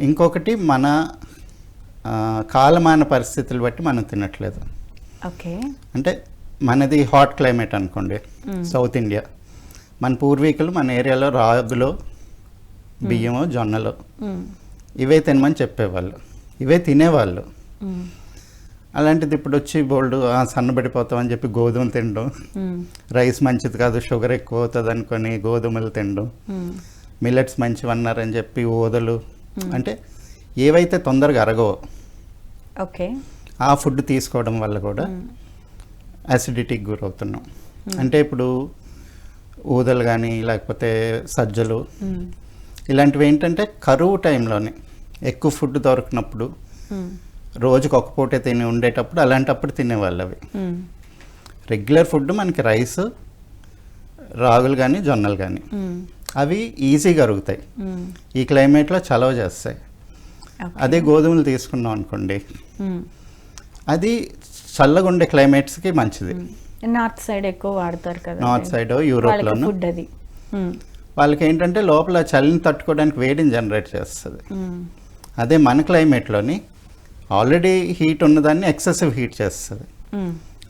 ఇంకొకటి మన కాలమాన పరిస్థితులు బట్టి మనం తినట్లేదు. ఓకే. అంటే మనది హాట్ క్లైమేట్ అనుకోండి సౌత్ ఇండియా మన పూర్వీకులు మన ఏరియాలో రాగులు బియ్యము జొన్నలు. ఇవే తినమని చెప్పేవాళ్ళు. ఇవే తినేవాళ్ళు. అలాంటిది ఇప్పుడు వచ్చి బోల్డ్ "ఆ, సన్నబడిపోతామని చెప్పి గోధుమలు తినడం. రైస్ మంచిది కాదు షుగర్ ఎక్కువ అవుతుంది అనుకొని గోధుమలు తినడం. మిల్లెట్స్ మంచివి అన్నారని చెప్పి ఓదలు అంటే ఏవైతే తొందరగా అరగవో ఓకే ఆ ఫుడ్ తీసుకోవడం వల్ల కూడా అసిడిటీకి గురవుతున్నాం అంటే ఇప్పుడు ఊదలు కానీ లేకపోతే సజ్జలు. ఇలాంటివి ఏంటంటే కరువు టైంలోనే ఎక్కువ ఫుడ్ దొరికినప్పుడు. రోజుకి ఒక పూటే తిని ఉండేటప్పుడు అలాంటప్పుడు తినేవాళ్ళు అవి. రెగ్యులర్ ఫుడ్ మనకి రైస్ రాగులు కానీ జొన్నలు కానీ. అవి ఈజీగా అరుగుతాయి. ఈ క్లైమేట్లో చలవ చేస్తాయి. అదే గోధుమలు తీసుకున్నాం అనుకోండి. అది చల్లగా ఉండే క్లైమేట్స్కి మంచిది నార్త్ సైడ్ ఎక్కువ వాడతారు కదా నార్త్ సైడ్ ఫుడ్ అది మ్మ్. వాళ్ళకి ఏంటంటే లోపల చలిని తట్టుకోవడానికి వేడిని జనరేట్ చేస్తుంది. అదే మన క్లైమేట్లోని ఆల్రెడీ హీట్ ఉన్నదాన్ని ఎక్సెసివ్ హీట్ చేస్తుంది.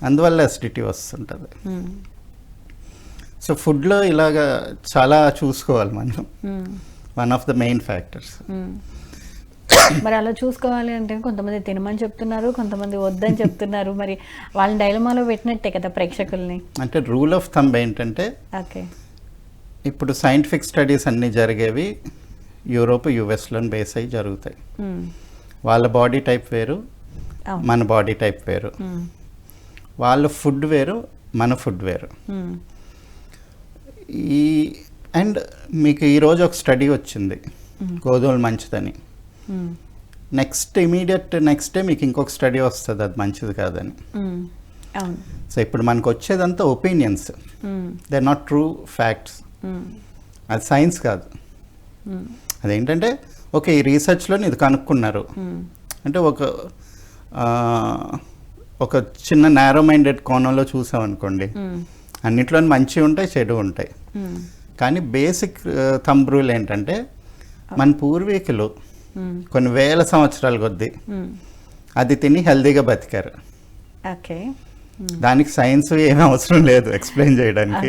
అందువల్ల అసిడిటీ వస్తుంటుంది. సో ఫుడ్లో ఇలాగా చాలా చూసుకోవాలి మనం. One of the main factors. మరి అలా చూసుకోవాలి అంటే కొంతమంది తినమని చెప్తున్నారు కొంతమంది వద్దని చెప్తున్నారు మరి వాళ్ళని డైలమాలో పెట్టినట్టే కదా ప్రేక్షకుల్ని అంటే రూల్ ఆఫ్ థంబ్ ఏంటంటే ఓకే ఇప్పుడు సైంటిఫిక్ స్టడీస్ అన్నీ జరిగేవి యూరోప్ యుఎస్లో బేస్ అయ్యి జరుగుతాయి మ్మ్. వాళ్ళ బాడీ టైప్ వేరు మన బాడీ టైప్ వేరు. వాళ్ళ ఫుడ్ వేరు మన ఫుడ్ వేరు. ఈ అండ్ మీకు ఈరోజు ఒక స్టడీ వచ్చింది గోధుమలు మంచిదని. నెక్స్ట్ ఇమీడియట్ నెక్స్ట్ డే మీకు ఇంకొక స్టడీ వస్తుంది అది మంచిది కాదని సో ఇప్పుడు మనకు వచ్చేదంతా opinions. They not true facts. అది సైన్స్ కాదు. అదేంటంటే ఓకే ఈ రీసెర్చ్లో ఇది కనుక్కున్నారు. అంటే ఒక ఒక చిన్న నేరో మైండెడ్ కోణంలో చూసామనుకోండి. అన్నిట్లో మంచి ఉంటాయి చెడు ఉంటాయి. కానీ బేసిక్ థంబ్ రూల్ ఏంటంటే మన పూర్వీకులు. కొన్ని వేల సంవత్సరాల కొద్దీ. అది తిని హెల్తీగా బతికారు ఓకే దానికి సైన్స్ ఏమీ అవసరం లేదు ఎక్స్ప్లెయిన్ చేయడానికి